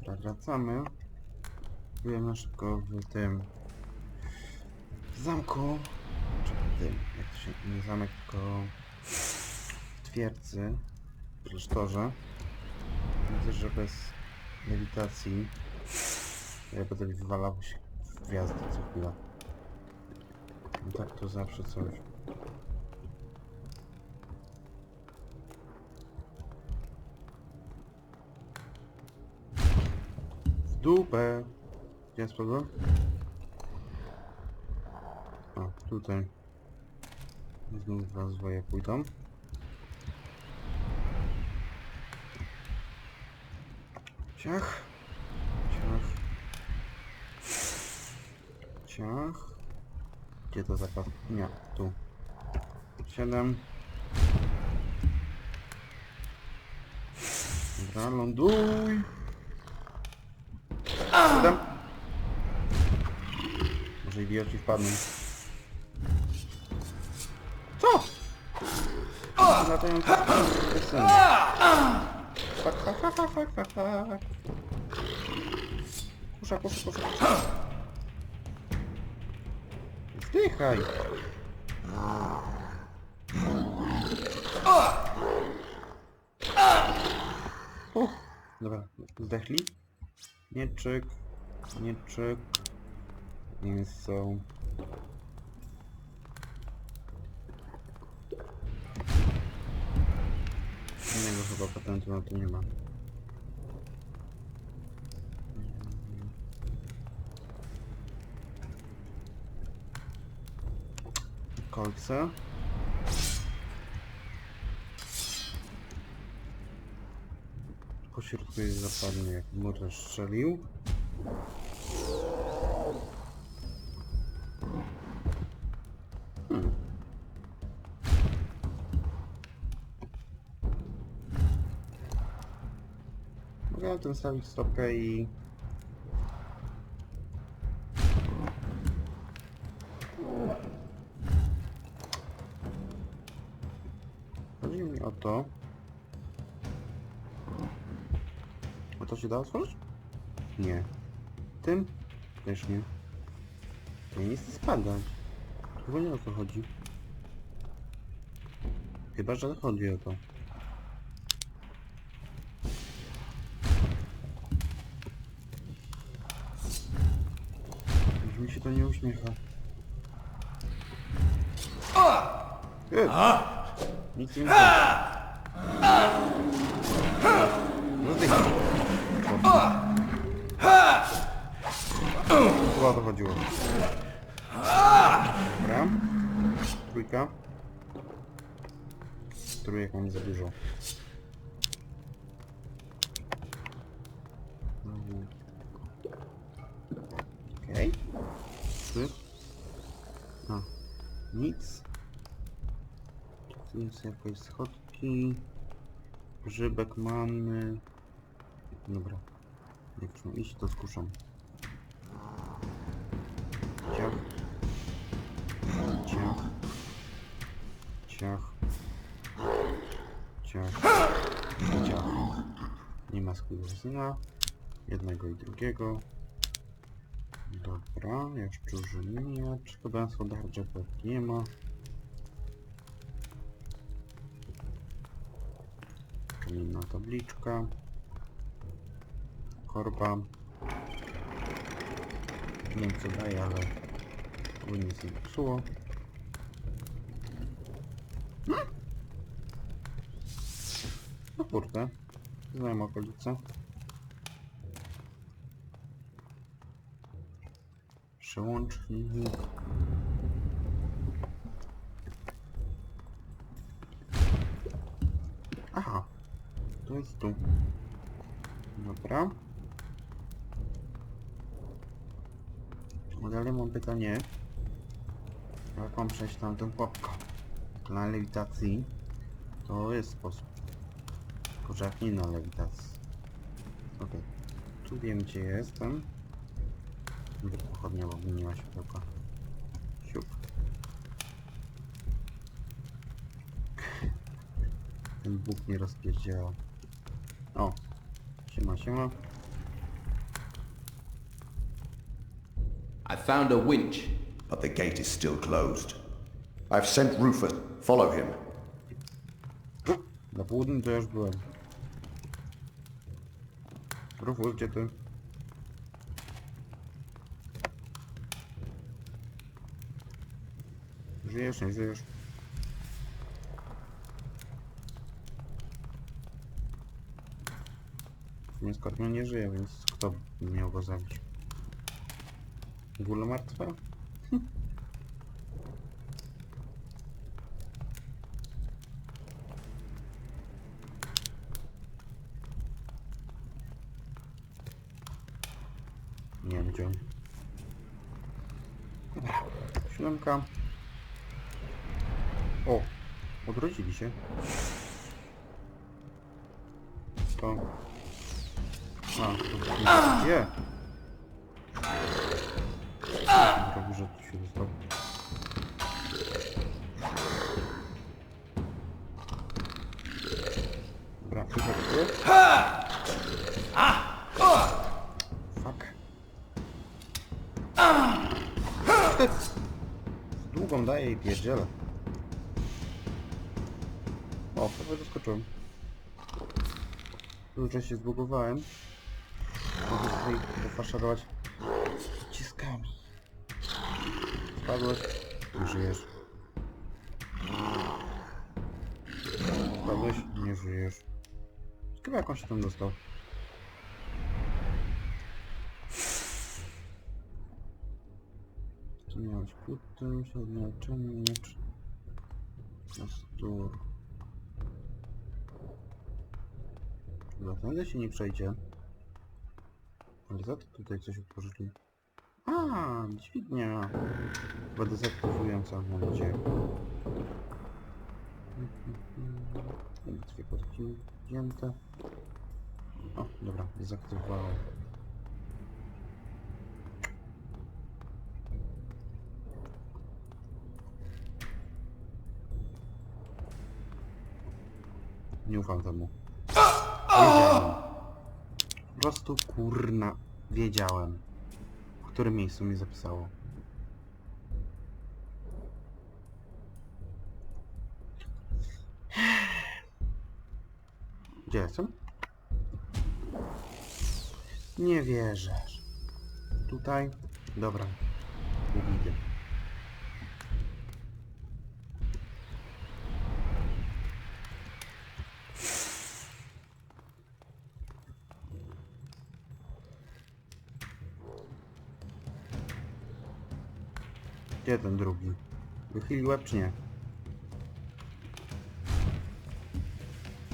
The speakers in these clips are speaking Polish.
Dobra, wracamy. Byłem szybko w tym zamku. Czy w tym, jak to się... Nie zamek, tylko w twierdzy. W klasztorze. Widzę, że bez lewitacji ja będę wywalał się w gwiazdy co chwila. No tak to zawsze coś. Dupę! Gdzie spadłem? A, tutaj. Znów dwa zwoje pójdą. Ciach. Ciach. Ciach. Gdzie to zakaz? Nie, tu. Siedem. Dobra, ląduj. Siedem. Może idioci wpadną. Co? Latający syn. Fuck, fuck, fuck, fuck, fuck, fuck, fuck. Kusza, kusza, kusza, kusza. Zdychaj. Uff, dobra, zdechli. Mieczyk, mieczyk. Nie są. Innego chyba patentu na to nie ma. Kolce. Po jest zapadnie jak mur strzelił. Hmm. Mogę na tym stawić stopkę i... Chodzi mi o to... to się da otworzyć? Nie. Tym? Też nie. To nie chce spadać. Chyba nie o to chodzi. Chyba, że chodzi o to. Już mi się to nie uśmiecha. Ej! Nic nie mówię. No zdychaj. Chyba to chodziło. Dobra. Trójka. Trójek mam za dużo. Okej. Okay. A. Nic. Tu jest jakieś schodki. Grzybek mamy. Dobra. Jak chcą iść, to skuszam. Ciach. Ciach. Ciach. Ciach. Ciach. Nie ma skurwysyna. Jednego i drugiego. Dobra, jaszczurzy miecz. Chyba sodarcze nie ma. Kamienna tabliczka. Korba. Nie wiem co daje, ale tu nic nie popsuło. Hmm? No kurde. Znam okolice. Przełącznik. Aha. To jest tu. Dobra. Dalej mam pytanie. Jak mam przejść tam tę pułapkę? Na lewitacji to jest sposób. Tylko jak nie na lewitacji. Okej. Tu wiem gdzie jestem. Pochodnia, nie ma światełka. Siup. Ten Bóg nie rozpierdziała. O. Siema, siema. Found a winch. but the gate is still closed. I've sent Rufus. Follow him. Na południu to już byłem. Rufus, gdzie ty? Żyjesz, nie żyjesz? W sumie Skorpion nie żyje, więc ogóle martwe? Nie wiem gdzie on. Siódemka. O, odrodzili się. To... A, to nie. Się dostał. Dobra, przychodzę. Fuck. Z długą daję i pierdzielę. O, prawie doskoczyłem. Dużo się zbugowałem. Mogę tutaj pofaszerować Spadłeś? Nie żyjesz. Spadłeś? Nie żyjesz. Chyba jakąś tam dostał. Tu miałeś płytę, średniaczenie, miecz. Nastur. Chyba tędy się nie przejdzie. Ale za to tutaj coś otworzyli. A, dźwignia. Chyba dezaktywująca, mam nadzieję. Dwie kostki wzięte. O, dobra, dezaktywowałem. Nie ufam temu. Wiedziałem. Po prostu kurna wiedziałem. Którym miejscu mi zapisało. Gdzie jestem? Nie wierzę. Tutaj? Dobra. Widzę. Gdzie ten drugi? Wychylił łeb czy nie?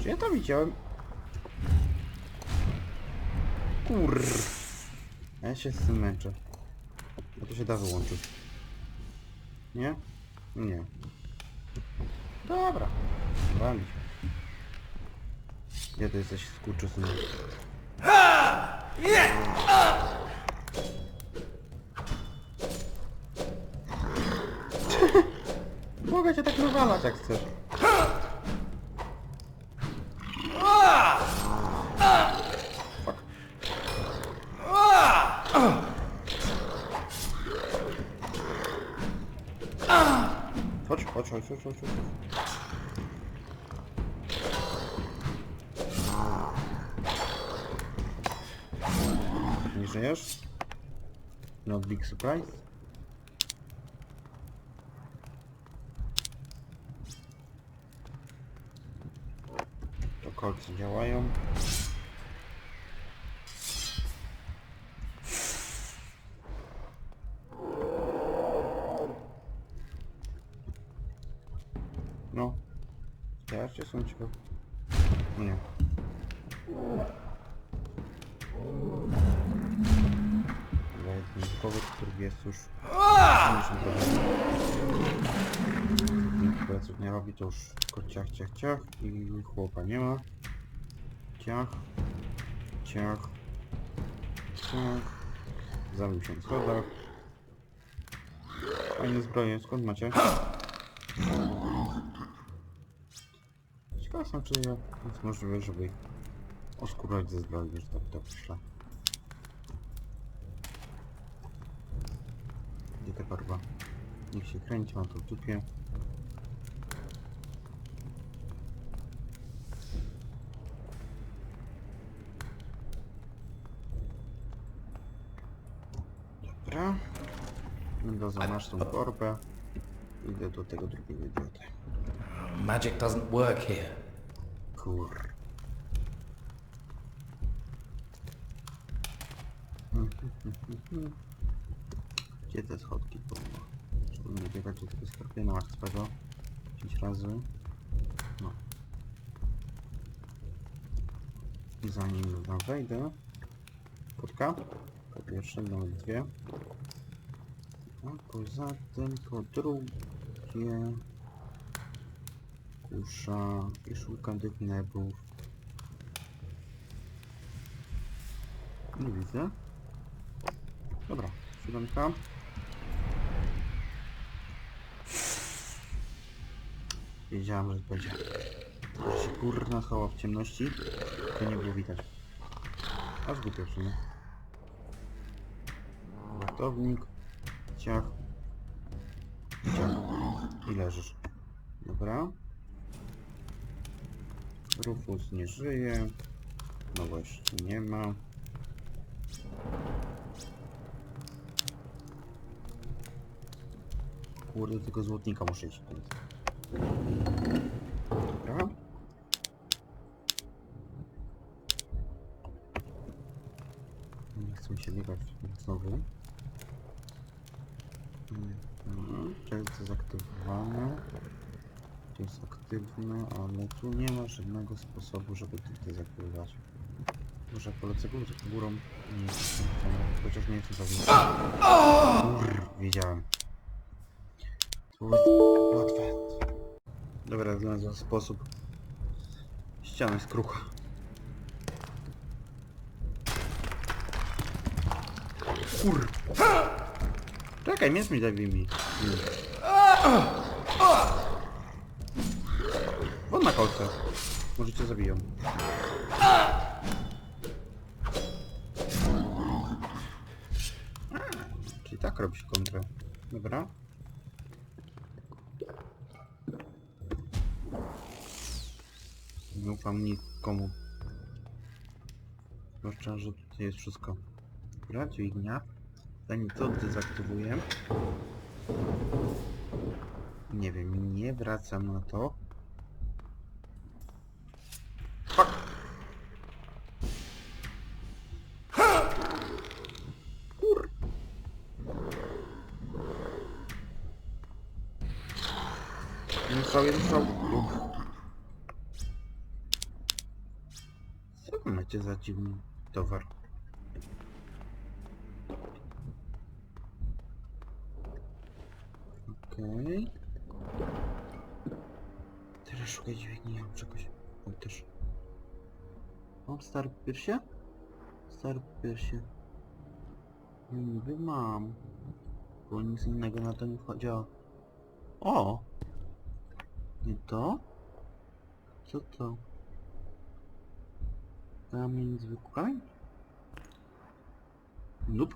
Czy ja to widziałem? Kur... Ja się z tym męczę. To się da wyłączyć. Nie? Nie. Dobra. Walić. Gdzie ty jesteś skurczysynem? Mogę cię tak nawalać jak chcesz. Fuck. Chodź, chodź, chodź, chodź, chodź, chodź. Nie żyjesz? Not big surprise. Kolce działają. Robi, to już tylko ciach, ciach, ciach i chłopa nie ma. Ciach, ciach, ciach. Zabił się w schodach. Fajne zbroje, skąd macie? Ciekawe są, czy jest możliwe, żeby oskurować ze zbroi, że tak to myślę. korba. Niech się kręci, mam to w dupie. Dobra. Mendoza, masz tą korbę. Idę do tego drugiego idioty. Magic doesn't work here. Kur... Gdzie te schodki powinno? Żeby nie biegać do tego skorpiona martwego 10 razy. No. I zanim tam wejdę... Kurka. Po pierwsze, nawet dwie. A poza tym po drugie... Kusza i szukam tych nebów. Nie widzę. Dobra, siódemka. Wiedziałem, że będzie. Że się kurna chowa w ciemności, to nie było widać. Aż głupio w sumie. Wartownik, ciach, ciach i leżysz. Dobra. Rufus nie żyje. Nowości nie ma. Kurde, tylko złotnika muszę iść. Dobra. Nie chcę się biegać znowu. Mhm. To jest dezaktywowane. To jest aktywne, ale tu nie ma żadnego sposobu, żeby to dezaktywować. Może polecę górę, górą. Nie jestem chociaż nie jestem pewien. Kurr, wiedziałem. To było łatwe. Dobra, znalazłem sposób. Ściana jest krucha. Kur... Czekaj, miecz mi daj mi. Won na kolce. Może cię zabiją. Czyli tak robisz kontrę. Dobra. Nie ufam nikomu. Zwłaszcza, że tutaj jest wszystko. Dobra, dźwignia. Zanim to dezaktywuję. Nie wiem, nie wracam na to. Fuck! Kur... Jeden strzał, jeden strzał. Uff. Co macie za dziwny towar? Mam stary piersie? Stary piersie. No niby mam. Bo nic innego na to nie wchodziło. O! Nie to? Co to? Kamień zwykły? Nope.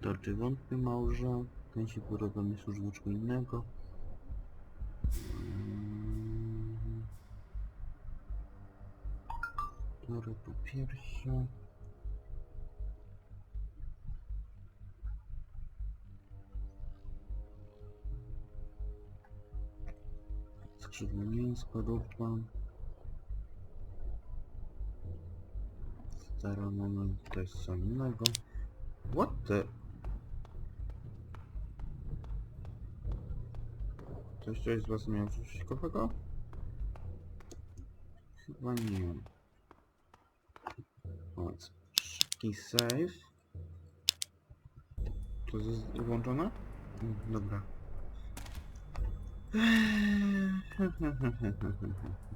To czy wątpię małże? Ten się mi służył czego innego. Tory po piersi. Skrzydło mięsko, rupa. Stara to jest co innego. What the... Coś, coś z was miał coś ciekawego? Chyba nie. O, jest szybki save. To jest włączone? Dobra.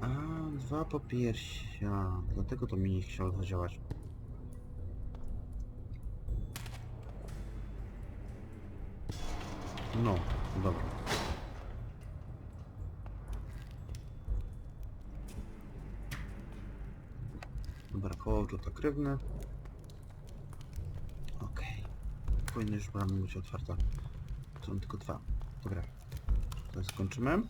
A, dwa popiersia. Dlatego to mi nie chciało zadziałać. No, dobra. O, rzutokrywne. Tak Okej. Okay. Powinny już mamy być otwarta. Są tylko dwa. Dobra. To skończymy.